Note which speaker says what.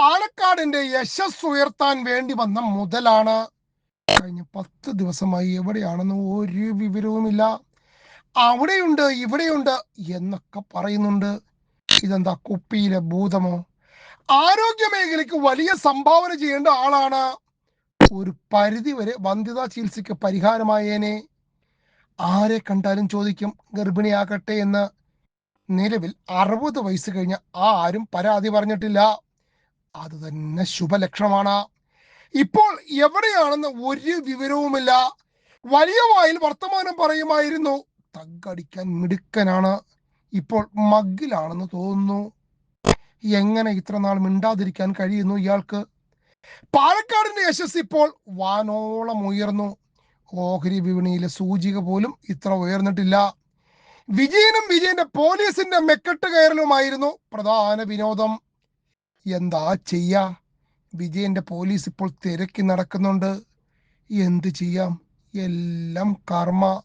Speaker 1: പാലക്കാടിന്റെ യശസ് ഉയർത്താൻ വേണ്ടി വന്ന മുതലാണ്. കഴിഞ്ഞ പത്ത് ദിവസമായി എവിടെയാണെന്ന് ഒരു വിവരവുമില്ല. അവിടെയുണ്ട് ഇവിടെയുണ്ട് എന്നൊക്കെ പറയുന്നുണ്ട്. ഇതെന്താ കുപ്പിയിലെ ഭൂതമോ? ആരോഗ്യ മേഖലയ്ക്ക് വലിയ സംഭാവന ചെയ്യേണ്ട ആളാണ് ഒരു പരിധി വരെ വന്ധ്യതാ ചികിത്സയ്ക്ക് പരിഹാരമായേനെ. ആരെ കണ്ടാലും ചോദിക്കും ഗർഭിണിയാകട്ടെ എന്ന്. നിലവിൽ അറുപത് വയസ്സ് കഴിഞ്ഞ ആരും പരാതി പറഞ്ഞിട്ടില്ല. അത് തന്നെ ശുഭലക്ഷണമാണ്. ഇപ്പോൾ എവിടെയാണെന്ന് ഒരു വിവരവുമില്ല. വലിയ വായിൽ വർത്തമാനം പറയുമായിരുന്നു. തగ్గടിക്കാൻ മിടുക്കനാണ്. ഇപ്പോൾ മഗ്ഗിലാണെന്ന് തോന്നുന്നു. എങ്ങനെ ഇത്ര നാൾ മിണ്ടാതിരിക്കാൻ കഴിയുന്നു ഇയാൾക്ക്? പാലക്കാടിന്റെ യശസ് ഇപ്പോൾ വാനോളം ഉയർന്നു. ഓഹരി വിപണിയിലെ സൂചിക പോലും ഇത്ര ഉയർന്നിട്ടില്ല. വിജയനും വിജയന്റെ പോലീസിന്റെ മെക്കെട്ട് കയറലുമായിരുന്നു പ്രധാന വിനോദം. എന്താ ചെയ്യാ? വിജയന്റെ പോലീസ് ഇപ്പോൾ തിരക്കി നടക്കുന്നുണ്ട്. എന്ത് ചെയ്യാം? എല്ലാം കർമ്മ.